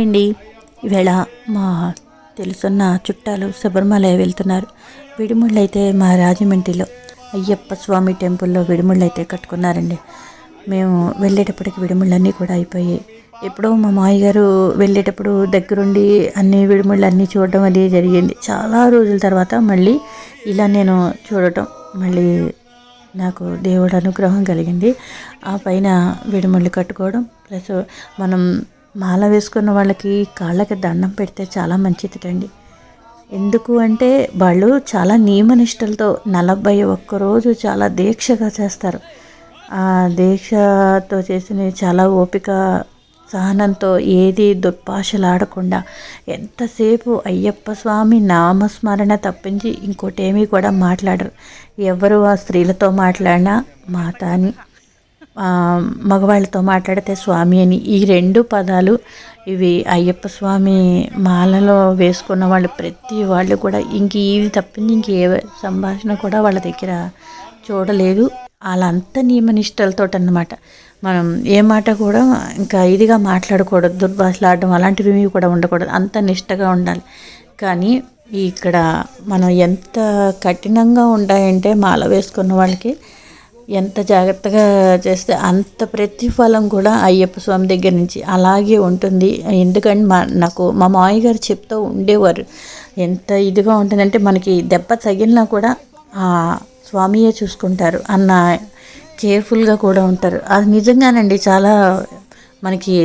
అండి ఈవేళ మా తెలుసున్న చుట్టాలు శబరిమల వెళ్తున్నారు. విడిముళ్ళు అయితే మా రాజమండ్రిలో అయ్యప్ప స్వామి టెంపుల్లో విడిముళ్ళు అయితే కట్టుకున్నారండి. మేము వెళ్ళేటప్పటికి విడిముళ్ళన్నీ కూడా అయిపోయాయి. ఎప్పుడో మా మాయ గారు వెళ్ళేటప్పుడు దగ్గరుండి అన్ని విడిముళ్ళు అన్నీ చూడటం అది జరిగింది. చాలా రోజుల తర్వాత మళ్ళీ ఇలా నేను చూడటం మళ్ళీ నాకు దేవుడు అనుగ్రహం కలిగింది. ఆ పైన విడిముళ్ళు కట్టుకోవడం ప్లస్ మనం మాల వేసుకున్న వాళ్ళకి కాళ్ళకి దండం పెడితే చాలా మంచిదిటండి. ఎందుకు అంటే వాళ్ళు చాలా నియమనిష్టలతో నలభై ఒక్క రోజు చాలా దీక్షగా చేస్తారు. ఆ దీక్షతో చేసిన చాలా ఓపిక సహనంతో ఏది దుర్భాషలాడకుండా ఎంతసేపు అయ్యప్ప స్వామి నామస్మరణ తప్పించి ఇంకోటేమీ కూడా మాట్లాడరు. ఎవరు ఆ స్త్రీలతో మాట్లాడినా మాత అని మగవాళ్ళతో మాట్లాడితే స్వామి అని. ఈ రెండు పదాలు ఇవి అయ్యప్ప స్వామి మాలలో వేసుకున్న వాళ్ళు ప్రతి వాళ్ళు కూడా ఇంక ఇవి తప్పింది ఇంక ఏ సంభాషణ కూడా వాళ్ళ దగ్గర చూడలేదు. వాళ్ళంత నియమనిష్టలతో అన్నమాట. మనం ఏ మాట కూడా ఇంకా ఇదిగా మాట్లాడకూడదు దుర్భాషలాడడం అలాంటివి కూడా ఉండకూడదు. అంత నిష్టగా ఉండాలి. కానీ ఇక్కడ మనం ఎంత కఠినంగా ఉంటాయంటే మాల వేసుకున్న వాళ్ళకి ఎంత జాగ్రత్తగా చేస్తే అంత ప్రతిఫలం కూడా అయ్యప్ప స్వామి దగ్గర నుంచి అలాగే ఉంటుంది. ఎందుకంటే మా నాకు మా మామయ్య గారు చెప్తూ ఉండేవారు ఎంత ఇదిగా ఉంటుందంటే మనకి దెబ్బ తగిలినా కూడా ఆ స్వామియే చూసుకుంటారు అన్న కేర్ఫుల్గా కూడా ఉంటారు. అది నిజంగానండి చాలా మనకి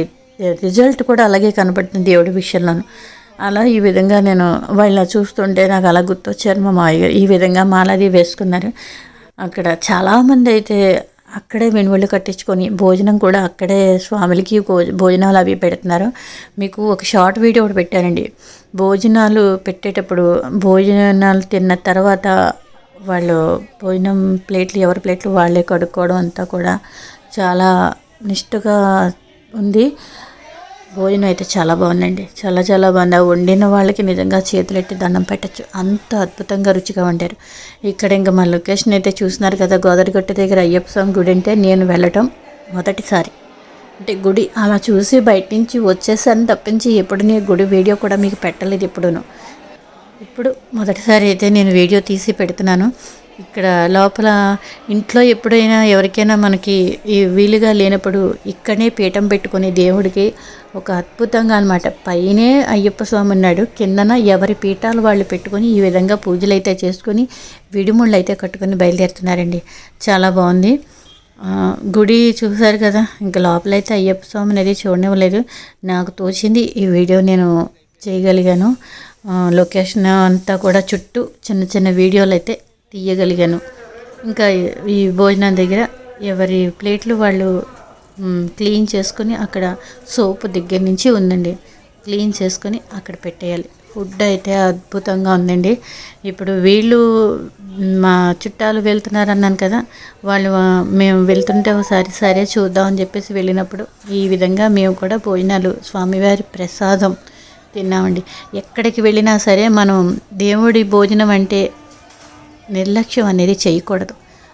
రిజల్ట్ కూడా అలాగే కనబడుతుంది దేవుడి విషయంలోనూ. అలా ఈ విధంగా నేను వాళ్ళ చూస్తుంటే నాకు అలా గుర్తొచ్చారు మా మామయ్య ఈ విధంగా మాలది వేసుకున్నారు. అక్కడ చాలామంది అయితే అక్కడే వెనువళ్ళు కట్టించుకొని భోజనం కూడా అక్కడే స్వాములకి భోజనాలు అవి పెడుతున్నారు. మీకు ఒక షార్ట్ వీడియో ఒకటి పెట్టానండి. భోజనాలు పెట్టేటప్పుడు భోజనాలు తిన్న తర్వాత వాళ్ళు భోజనం ప్లేట్లు ఎవరి ప్లేట్లు వాళ్ళే కడుక్కోవడం అంతా కూడా చాలా నిష్ఠగా ఉంది. భోజనం అయితే చాలా బాగుందండి. చాలా చాలా బాగుంది. వండిన వాళ్ళకి నిజంగా చేతులెట్టి దండం పెట్టచ్చు. అంత అద్భుతంగా రుచిగా వండారు. ఇక్కడ ఇంకా మా లొకేషన్ అయితే చూస్తున్నారు కదా గోదావరిగట్టు దగ్గర అయ్యప్ప స్వామి గుడి అంటే నేను వెళ్ళటం మొదటిసారి. అంటే గుడి అలా చూసి బయట నుంచి వచ్చేసాను తప్పించి ఎప్పుడు నేను గుడి వీడియో కూడా మీకు పెట్టలేదు ఎప్పుడును. ఇప్పుడు మొదటిసారి అయితే నేను వీడియో తీసి పెడుతున్నాను. ఇక్కడ లోపల ఇంట్లో ఎప్పుడైనా ఎవరికైనా మనకి ఈ వీలుగా లేనప్పుడు ఇక్కడనే పీఠం పెట్టుకుని దేవుడికి ఒక అద్భుతంగా అనమాట పైనే అయ్యప్ప స్వామి ఉన్నాడు. కిందన ఎవరి పీఠాలు వాళ్ళు పెట్టుకొని ఈ విధంగా పూజలు అయితే చేసుకొని విడిముళ్ళు అయితే కట్టుకొని బయలుదేరుతున్నారండి. చాలా బాగుంది. గుడి చూసారు కదా ఇంకా లోపలైతే అయ్యప్ప స్వామి అనేది చూడనివ్వలేదు. నాకు తోచింది ఈ వీడియో నేను చేయగలిగాను. లొకేషన్ అంతా కూడా చుట్టూ చిన్న చిన్న వీడియోలు అయితే తీయగలిగాను. ఇంకా ఈ భోజనం దగ్గర ఎవరి ప్లేట్లు వాళ్ళు క్లీన్ చేసుకొని అక్కడ సోపు దగ్గర నుంచి ఉందండి. క్లీన్ చేసుకొని అక్కడ పెట్టేయాలి. ఫుడ్ అయితే అద్భుతంగా ఉందండి. ఇప్పుడు వీళ్ళు మా చుట్టాలు వెళ్తున్నారు అన్నాను కదా వాళ్ళు మేము వెళ్తుంటే ఒకసారి సరే చూద్దామని చెప్పేసి వెళ్ళినప్పుడు ఈ విధంగా మేము కూడా భోజనాలు స్వామివారి ప్రసాదం తిన్నామండి. ఎక్కడికి వెళ్ళినా సరే మనం దేవుడి భోజనం అంటే నిర్లక్ష్యం అనేది చేయకూడదు.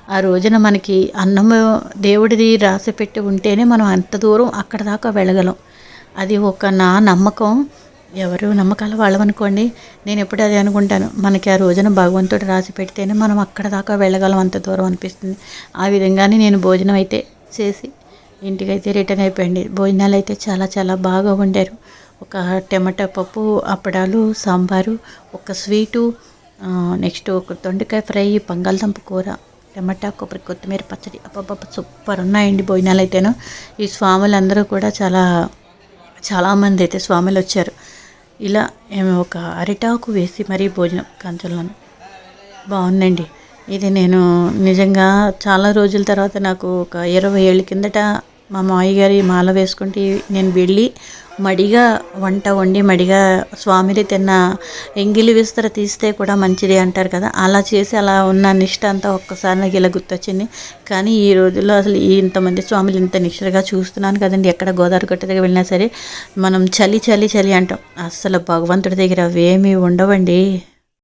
ఆ రోజున మనకి అన్నం దేవుడిది రాసి పెట్టి ఉంటేనే మనం అంత దూరం అక్కడ దాకా వెళ్ళగలం. అది ఒక నా నమ్మకం. ఎవరు నమ్మకాలు వాళ్ళమనుకోండి నేను ఎప్పుడు అది అనుకుంటాను. మనకి ఆ రోజున భగవంతుడు రాసి పెడితేనే మనం అక్కడ దాకా వెళ్ళగలం అంత దూరం అనిపిస్తుంది. ఆ విధంగానే నేను భోజనం అయితే చేసి ఇంటికైతే రిటర్న్ అయిపోయింది. భోజనాలు అయితే చాలా చాలా బాగా వండారు. ఒక టమాటా పప్పు అప్పడాలు సాంబారు ఒక స్వీటు నెక్స్ట్ ఒక దొండకాయ ఫ్రై బంగాళదుంప కూర టమాటా కొబ్బరి కొత్తిమీర పచ్చడి. అబ్బబ్బ సూపర్ ఉన్నాయండి భోజనాలు అయితేను. ఈ స్వాములు అందరూ కూడా చాలా చాలామంది అయితే స్వాములు వచ్చారు. ఇలా ఒక అరిటాకు వేసి మరీ భోజనం కంచెలను. బాగుందండి. ఇది నేను నిజంగా చాలా రోజుల తర్వాత నాకు ఒక ఇరవై ఏళ్ళ కిందట మా మామయ్య గారి మాల వేసుకుంటే నేను వెళ్ళి మడిగా వంట వండి మడిగా స్వామిని తిన్న ఎంగిలి విస్తర తీస్తే కూడా మంచిది అంటారు కదా. అలా చేసి అలా ఉన్న నిష్ట అంతా ఒక్కసారి నాకు ఇలా గుర్తొచ్చింది. కానీ ఈ రోజుల్లో అసలు ఇంతమంది స్వామిలు ఇంత నిష్ఠగా చూస్తున్నాను కదండి. ఎక్కడ గోదావరి గట్ట దగ్గర వెళ్ళినా సరే మనం చలి చలి చలి అంటాం. అసలు భగవంతుడి దగ్గర అవేమీ ఉండవండి.